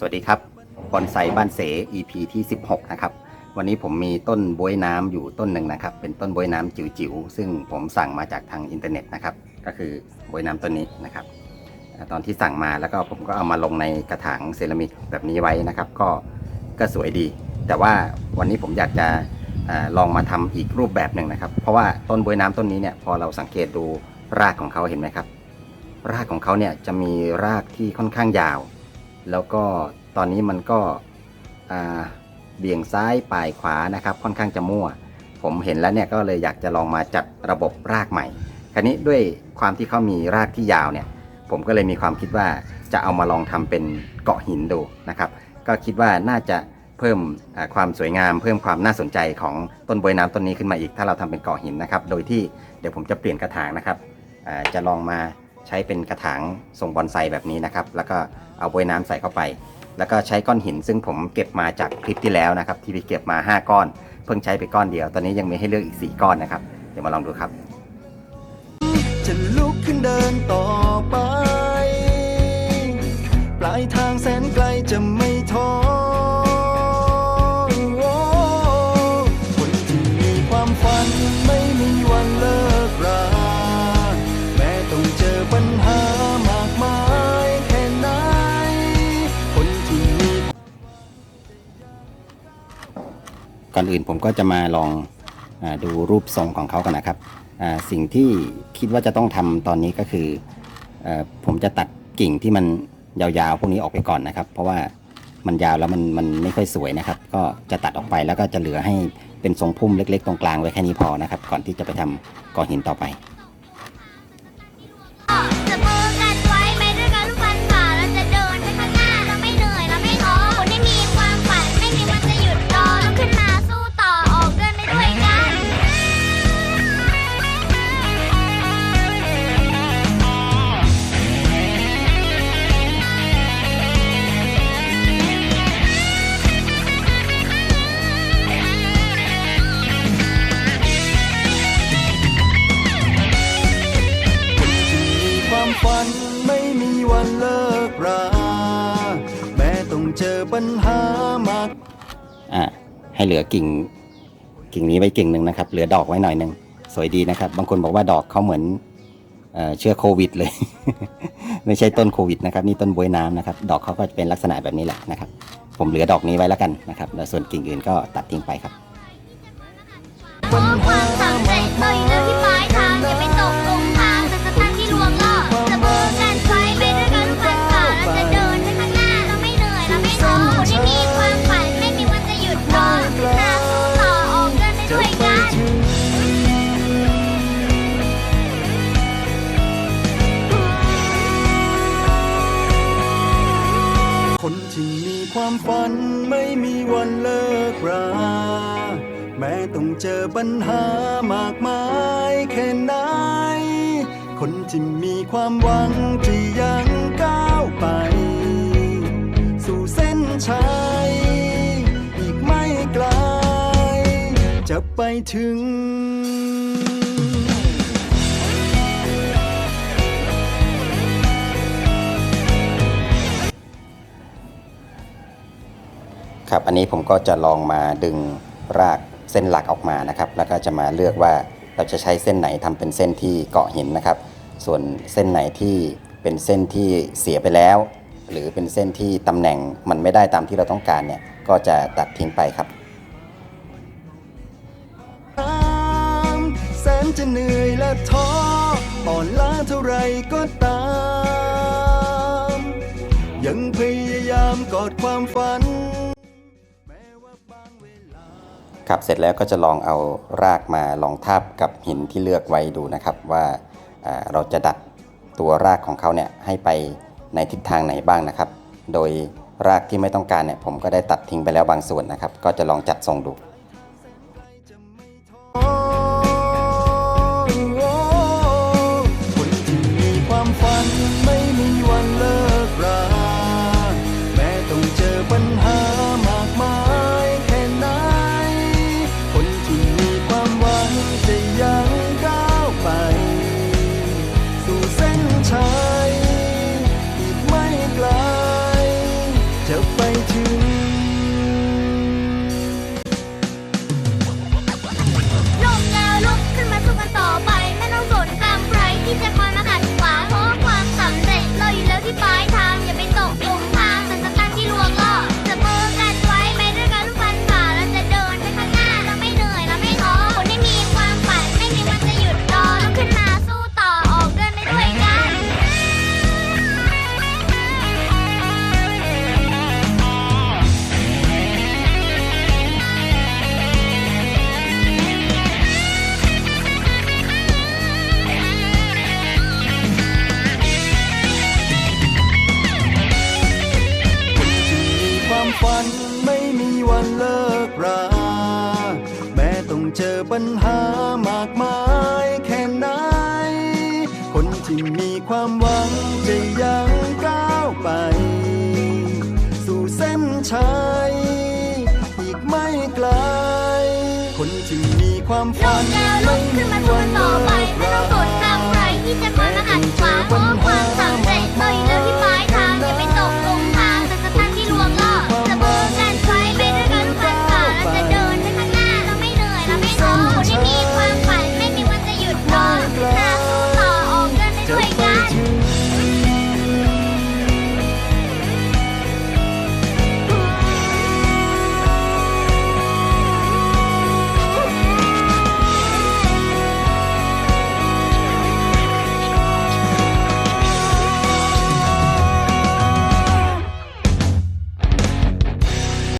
สวัสดีครับบอนไซบ้านเส EP ที่ 16 นะครับ วันนี้ผมมีต้นบวยน้ำอยู่ต้นหนึ่งนะครับ เป็นต้นบวยน้ำจิ๋วๆ ซึ่งผมสั่งมาจากทางอินเทอร์เน็ตนะครับ ก็คือบวยน้ำต้นนี้นะครับ ตอนที่สั่งมาแล้วก็ผมก็เอามาลงในกระถางเซรามิกแบบนี้ไว้นะครับ ก็ก็สวยดี แต่ว่าวันนี้ผมอยากจะลองมาทำอีกรูปแบบหนึ่งนะครับ เพราะว่าต้นบวยน้ำต้นนี้เนี่ยพอเราสังเกตดูรากของเขาเห็นไหมครับ รากของเขาเนี่ยจะมีรากที่ค่อนข้างยาว แล้วก็ตอนนี้มันก็เบี่ยงซ้ายปลายขวานะครับ ค่อนข้างจะมั่ว ผมเห็นแล้วเนี่ยก็เลยอยากจะลองมาจัดระบบรากใหม่ คราวนี้ด้วยความที่เขามีรากที่ยาวเนี่ย ผมก็เลยมีความคิดว่าจะเอามาลองทำเป็นเกาะหินดูนะครับ ก็คิดว่าน่าจะเพิ่มความสวยงาม เพิ่มความน่าสนใจของต้นบวยน้ำต้นนี้ขึ้นมาอีก ถ้าเราทำเป็นเกาะหินนะครับ โดยที่เดี๋ยวผมจะเปลี่ยนกระถางนะครับจะลองมา ใช้เป็นกระถางทรงบอนไซแบบนี้นะครับ แล้วก็เอาบวยน้ำใส่เข้าไป แล้วก็ใช้ก้อนหิน ซึ่งผมเก็บมาจากคลิปที่แล้วนะครับ ที่ไปเก็บมา 5 ก้อน เพิ่งใช้ไปก้อนเดียว ตอนนี้ยังมีให้เลือกอีก 4 ก้อนนะครับ เดี๋ยวมาลองดูครับ จะลุกขึ้นเดินต่อไป ปลายทางแสนไกลจะไม่ท้อ ก่อนอื่นผมก็จะมาลองอดูรูปทรงของเขากันนะครับ สิ่งที่คิดว่าจะต้องทำตอนนี้ก็คือออผมจะตัดกิ่งที่มันยาวๆพวกนี้ออกไปก่อนนะครับ เพราะว่ามันยาวแล้วมันมันไม่ค่อยสวยนะครับ ก็จะตัดออกไปแล้วก็จะเหลือให้เป็นทรงพุ่มเล็ก ๆ ตรงกลางไว้แค่นี้พอนะครับ ก่อนที่จะไปทำก่อหินต่อไป ปัญหามากอ่าให้เหลือกิ่งกิ่งนี้ไว้กิ่งหนึ่งนะครับ เหลือดอกไว้หน่อยหนึ่งสวยดีนะครับ บางคนบอกว่าดอกเขาเหมือนเอเชื้อโควิดเลย ไม่ใช่ต้นโควิดนะครับ นี่ต้นบวยน้ำนะครับ ดอกเขาก็จะเป็นลักษณะแบบนี้แหละนะครับ ผมเหลือดอกนี้ไว้แล้วกันนะครับแล้วส่วนกิ่งอื่นก็ตัดทิ้งไปครับ ฝันไม่มีวันเลิกราแม้ต้องเจอปัญหามากมายแค่ไหน คนที่มีความหวังที่ยังก้าวไป สู่เส้นชัยอีกไม่ไกล จะไปถึง ครับอันนี้ผมก็จะลองมาดึงรากเส้นหลักออกมานะครับ แล้วก็จะมาเลือกว่าเราจะใช้เส้นไหนทำเป็นเส้นที่เกาะหินนะครับ ส่วนเส้นไหนที่เป็นเส้นที่เสียไปแล้ว หรือเป็นเส้นที่ตำแหน่งมันไม่ได้ตามที่เราต้องการเนี่ยก็จะตัดทิ้งไปครับแสนจะเหนื่อยและท้ออ่อนล้าเท่าไรก็ตาม ยังพยายามกอดความฝัน ครับเสร็จแล้วก็จะลองเอารากมาลองทาบกับหินที่เลือกไว้ดูนะครับว่าอ่าเราจะดัดตัวรากของเขาเนี่ยให้ไปในทิศทางไหนบ้างนะครับ โดยรากที่ไม่ต้องการเนี่ยผมก็ได้ตัดทิ้งไปแล้วบางส่วนนะครับ ก็จะลองจัดทรงดู อปัญหามากมายแค่ไหน คนที่มีความหวังจะยังก้าวไป สู่เส้นชัยอีกไม่ไกล คนที่มีความฝันไม่